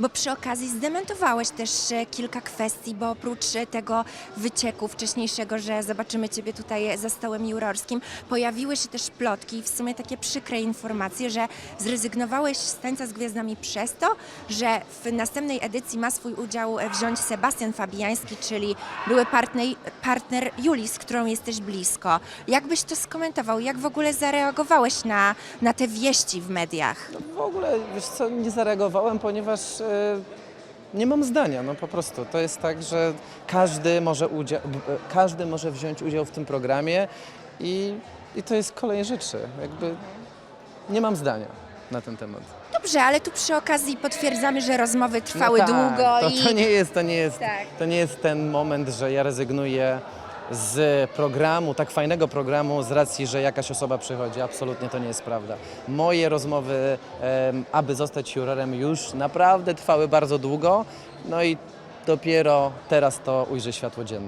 Bo przy okazji zdementowałeś też e, kilka kwestii, bo oprócz e, tego wycieku wcześniejszego, że zobaczymy Ciebie tutaj za stołem jurorskim, pojawiły się też plotki, w sumie takie przykre informacje, że zrezygnowałeś z tańca z gwiazdami przez to, że w następnej edycji ma swój udział e, wziąć Sebastian Fabijański, czyli były partner, partner Julii, z którą jesteś blisko. Jak byś to skomentował? Jak w ogóle zareagowałeś na, na te wieści w mediach? No w ogóle, wiesz co, nie zareagowałem, ponieważ e, nie mam zdania, no po prostu. To jest tak, że każdy może, udzia- b- e, każdy może wziąć udział w tym programie i, i to jest kolej rzeczy. Jakby nie mam zdania na ten temat. Dobrze, ale tu przy okazji potwierdzamy, że rozmowy trwały No tak, długo to, i to nie jest, to nie jest, Tak. to nie jest ten moment, że ja rezygnuję z programu, tak fajnego programu, z racji, że jakaś osoba przychodzi. Absolutnie to nie jest prawda. Moje rozmowy, aby zostać jurorem, już naprawdę trwały bardzo długo, no i dopiero teraz to ujrzy światło dzienne.